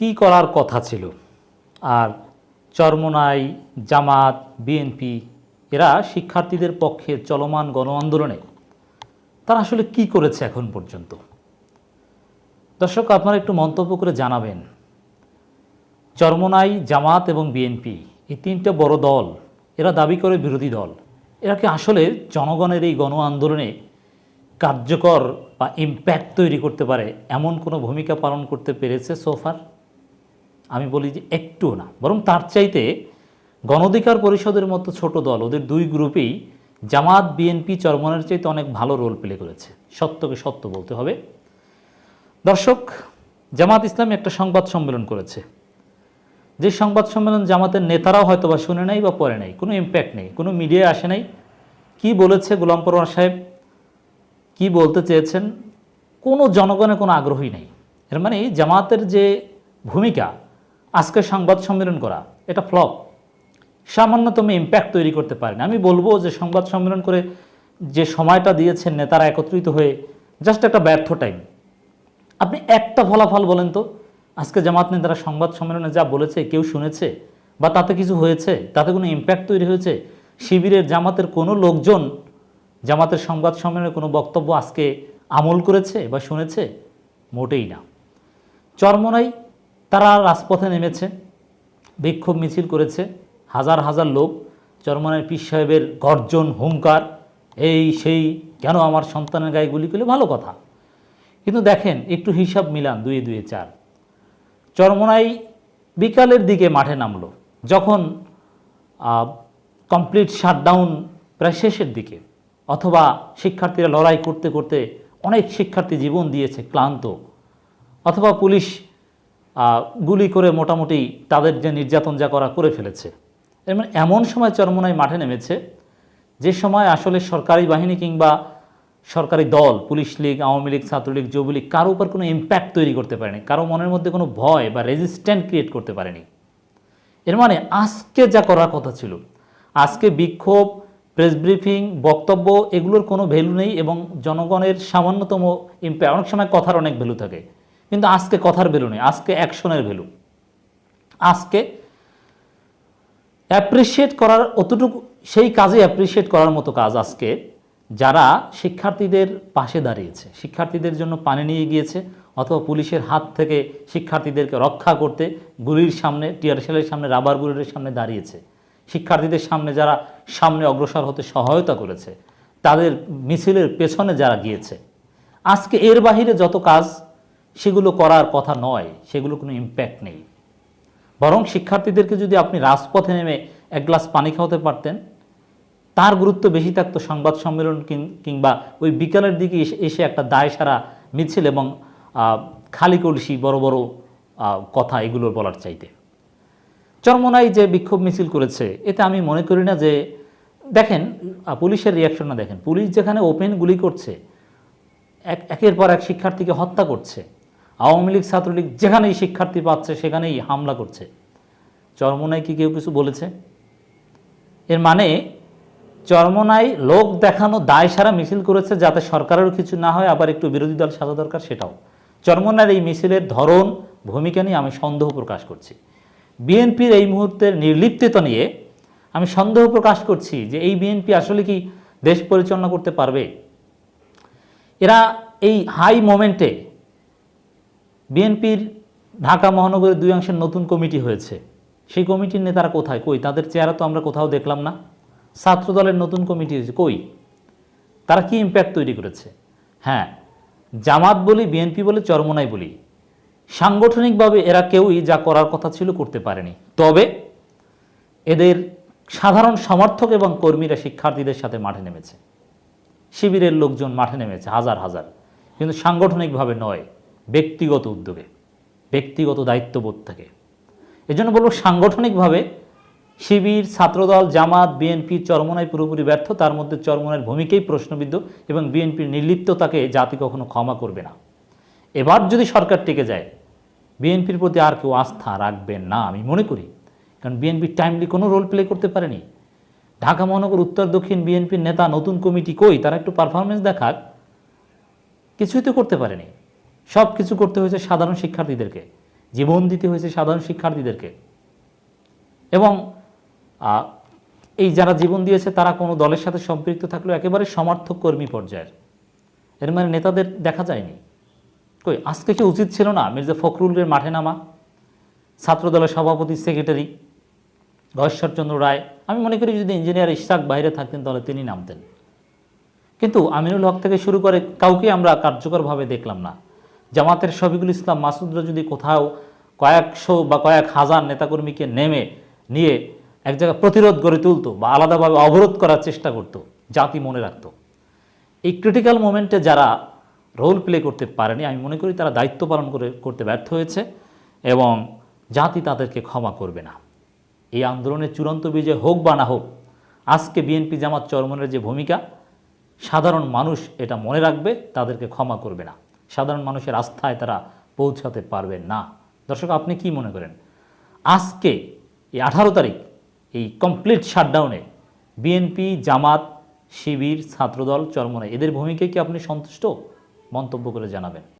কি করার কথা ছিল? আর চরমনাই, জামাত বিএনপি এরা শিক্ষার্থীদের পক্ষে চলমান গণ আন্দোলনে তারা আসলে কি করেছে এখন পর্যন্ত? দর্শক, আপনারা একটু মন্তব্য করে জানাবেন। চরমনাই, জামাত এবং বিএনপি এই তিনটে বড় দল, এরা দাবি করে বিরোধী দল। এরা কি আসলে জনগণের এই গণ আন্দোলনে কার্যকর বা ইম্প্যাক্ট তৈরি করতে পারে, এমন কোনো ভূমিকা পালন করতে পেরেছে সোফার আমি বলি যে একটুও না, বরং তার চাইতে গণঅধিকার পরিষদের মতো ছোট দল, ওদের দুই গ্রুপেই জামাত, বিএনপি, চরমনের চাইতে অনেক ভালো রোল প্লে করেছে। সত্যকে সত্য বলতে হবে। দর্শক, জামাত ইসলাম একটা সংবাদ সম্মেলন করেছে। যে সংবাদ সম্মেলন জামাতের নেতারাও হয়তো বা শুনে নাই বা পড়ে নাই, কোনো ইম্প্যাক্ট নেই, কোনো মিডিয়ায় আসে নাই। কি বলেছে গোলাম পরোয়ার সাহেব? কি বলতে চেয়েছেন? কোনো জনগণের কোনো আগ্রহী নেই। এর মানে জামাতের যে ভূমিকা আজকে সংবাদ সম্মেলন করা, এটা ফ্লপ। সামান্যতম ইম্প্যাক্ট তৈরি করতে পারেন। আমি বলব যে সংবাদ সম্মেলন করে যে সময়টা দিয়েছেন নেতারা একত্রিত হয়ে জাস্ট একটা ব্যর্থ টাইম আপনি একটা ফলাফল বলেন তো, আজকে জামাত নেতারা সংবাদ সম্মেলনে যা বলেছে, কেউ শুনেছে? বা তাতে কিছু হয়েছে? তাতে কোনো ইম্প্যাক্ট তৈরি হয়েছে? শিবিরের জামাতের কোনো লোকজন জামাতের সংবাদ সম্মেলনে কোনো বক্তব্য আজকে আমল করেছে বা শুনেছে? মোটেই না। চরমনাই তারা রাজপথে নেমেছে, বিক্ষোভ মিছিল করেছে, হাজার হাজার লোক চরমনাই পীর সাহেবের গর্জন, হুঙ্কার, এই, সেই, কেন আমার সন্তানের গায়ে গুলি করলে? ভালো কথা। কিন্তু দেখেন, একটু হিসাব মিলান, দুয়ে দুয়ে চার। চরমনাই বিকালের দিকে মাঠে নামলো, যখন কমপ্লিট শাটডাউন প্রায় শেষের দিকে, অথবা শিক্ষার্থীরা লড়াই করতে করতে অনেক শিক্ষার্থী জীবন দিয়েছে ক্লান্ত, অথবা পুলিশ গুলি করে মোটামুটি তাদের যে নির্যাতন যা করা করে ফেলেছে। এর মানে এমন সময় চরমনাই মাঠে নেমেছে, যে সময় আসলে সরকারি বাহিনী কিংবা সরকারি দল, police league, Awami league, Chhatra League, Jubo League কারও উপর কোনো ইম্প্যাক্ট তৈরি করতে পারেনি, কারও মনের মধ্যে কোনো ভয় বা রেজিস্ট্যান্ট ক্রিয়েট করতে পারেনি। এর মানে আজকে যা করার কথা ছিল, আজকে বিক্ষোভ প্রেস ব্রিফিং বক্তব্য এগুলোর কোনো ভ্যালু নেই এবং জনগণের সামান্যতম ইম্প্যাক্ট অনেক সময় কথার অনেক ভ্যালু থাকে। কিন্তু আজকে কথার ভ্যালু নেই, আজকে অ্যাকশনের ভ্যালু আজকে অ্যাপ্রিসিয়েট করার অতটুকু, সেই কাজে অ্যাপ্রিসিয়েট করার মতো কাজ আজকে যারা শিক্ষার্থীদের পাশে দাঁড়িয়েছে, শিক্ষার্থীদের জন্য পানি নিয়ে গিয়েছে অথবা পুলিশের হাত থেকে শিক্ষার্থীদেরকে রক্ষা করতে গুলির সামনে টিয়ারশেলের সামনে, রাবার বুলেটের সামনে দাঁড়িয়েছে। শিক্ষার্থীদের সামনে যারা সামনে অগ্রসর হতে সহায়তা করেছে, তাদের মিছিলের পেছনে যারা গিয়েছে, আজকে এর বাহিরে যত কাজ সেগুলো করার কথা নয় সেগুলো কোনো ইম্প্যাক্ট নেই। বরং শিক্ষার্থীদেরকে যদি আপনি রাজপথে নেমে এক গ্লাস পানি খাওয়াতে পারতেন, তার গুরুত্ব বেশি থাকতো সংবাদ সম্মেলন কিংবা ওই বিকালের দিকে এসে- একটা দায় সারা মিছিল এবং খালি কলসি বড় বড় কথা এগুলো বলার চাইতে। চরমনাই যে বিক্ষোভ মিছিল করেছে, এতে আমি মনে করি না যে, দেখেন পুলিশের রিয়াকশনটা দেখেন। পুলিশ যেখানে ওপেন গুলি করছে, এক, একের পর এক শিক্ষার্থীকে হত্যা করছে আওয়ামী লীগ ছাত্রলীগ যেখানেই শিক্ষার্থী পাচ্ছে, সেখানেই হামলা করছে। চরমনাই কি কেউ কিছু বলেছে? এর মানে চরমনাই লোক দেখানো দায় সারা মিছিল করেছে যাতে সরকারেরও কিছু না হয়, আবার একটু বিরোধী দল সাজা দরকার সেটাও। চরমনার এই মিছিলের ধরন, ভূমিকা নিয়ে আমি সন্দেহ প্রকাশ করছি। বিএনপির এই মুহূর্তের নির্লিপ্ততা নিয়ে আমি সন্দেহ প্রকাশ করছি যে এই বিএনপি আসলে কি দেশ পরিচালনা করতে পারবে? এরা এই হাই মোমেন্টে বিএনপির ঢাকা মহানগরের দুই অংশের নতুন কমিটি হয়েছে। সেই কমিটির নেতারা কোথায়? কই? তাদের চেহারা তো আমরা কোথাও দেখলাম না। ছাত্র দলের নতুন কমিটি হয়েছে। কই? তারা কি ইম্প্যাক্ট তৈরি করেছে? হ্যাঁ জামাত বলি, বিএনপি বলে, চরমনাই বলি, সাংগঠনিকভাবে এরা কেউই যা করার কথা ছিল করতে পারেনি। তবে এদের সাধারণ সমর্থক এবং কর্মীরা শিক্ষার্থীদের সাথে মাঠে নেমেছে। শিবিরের লোকজন মাঠে নেমেছে, হাজার হাজার। কিন্তু সাংগঠনিকভাবে নয়। ব্যক্তিগত উদ্যোগে, ব্যক্তিগত দায়িত্ববোধ থেকে। এজন্য বলব সাংগঠনিকভাবে শিবির, ছাত্রদল, জামাত, বিএনপি চরমনায় পুরোপুরি ব্যর্থ। তার মধ্যে চরমনার ভূমিকাই প্রশ্নবিদ্ধ এবং বিএনপির নির্লিপ্ততাকে জাতি কখনো ক্ষমা করবে না। এবার যদি সরকার টিকে যায়, বিএনপির প্রতি আর কেউ আস্থা রাখবে না, আমি মনে করি। কারণ বিএনপি টাইমলি কোনো রোল প্লে করতে পারেনি। ঢাকা মহানগর, উত্তর, দক্ষিণ বিএনপির নেতা, নতুন কমিটি কই, তারা একটু পারফরমেন্স দেখাক। কিছুই তো করতে পারেনি। সব কিছু করতে হয়েছে সাধারণ শিক্ষার্থীদেরকে। জীবন দিতে হয়েছে সাধারণ শিক্ষার্থীদেরকে। এবং এই যারা জীবন দিয়েছে, তারা কোনো দলের সাথে সম্পৃক্ত থাকলেও একেবারে সমর্থক কর্মী পর্যায়ের। এর মানে নেতাদের দেখা যায়নি। কই, আজকে কি উচিত ছিল না? মির্জা ফখরুলের মাঠে নামা, ছাত্রদলের সভাপতি, সেক্রেটারি গয়েশ্বরচন্দ্র রায়, আমি মনে করি যদি ইঞ্জিনিয়ার ইশাক বাইরে থাকতেন, তাহলে তিনি নামতেন। কিন্তু আমিনুল হক থেকে শুরু করে কাউকে আমরা কার্যকরভাবে দেখলাম না। জামাতের শফিকুল ইসলাম মাসুদরা যদি কোথাও কয়েকশো বা কয়েক হাজার নেতাকর্মীকে নেমে নিয়ে এক জায়গায় প্রতিরোধ গড়ে তুলতো বা আলাদাভাবে অবরোধ করার চেষ্টা করতো, জাতি মনে রাখতো। এই ক্রিটিক্যাল মোমেন্টে যারা রোল প্লে করতে পারেনি, আমি মনে করি তারা দায়িত্ব পালন করে, করতে ব্যর্থ হয়েছে এবং জাতি তাদেরকে ক্ষমা করবে না। এই আন্দোলনের চূড়ান্ত বিজয় হোক বা না হোক, আজকে বিএনপি জামাত চরমনের যে ভূমিকা, সাধারণ মানুষ এটা মনে রাখবে, তাদেরকে ক্ষমা করবে না। সাধারণ মানুষের আস্থায় তারা পৌঁছাতে পারবে না। দর্শক, আপনি কি মনে করেন? আজকে এই আঠারো তারিখ, এই কমপ্লিট শাটডাউনে বিএনপি জামাত, শিবির, ছাত্রদল চরমনে এদের ভূমিকায় কি আপনি সন্তুষ্ট? মন্তব্য করে জানাবেন।